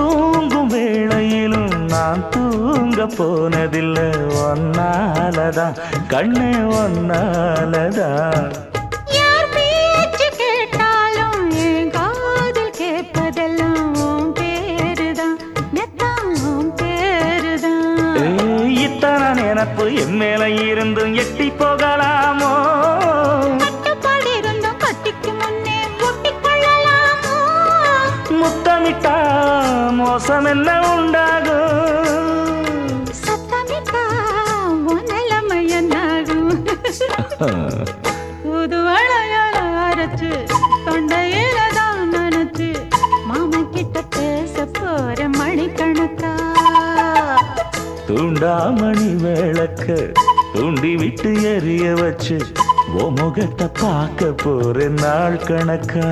தூங்கும் வேளையிலும் நான் தூங்க போனதில்லை. ஒன்னாலதான் கண்ணே ஒன்னாலதான் நினப்பு என் மேல இருந்தும் எட்டி போகலாமோ? முத்தமிட்டா மோசம் என்ன உண்டாகும் சத்தமிட்டா உன் நிலைமை என்னாகும் புது வளையல் அரைச்சு தொண்டையில தான் நினைச்சு மாமன் கிட்ட பேச போற மணிக்கணக்கா தூண்டாமணி விளக்க தூண்டி விட்டு எரிய வச்சு ஓ முகத்தை பார்க்க போற நாள் கணக்கா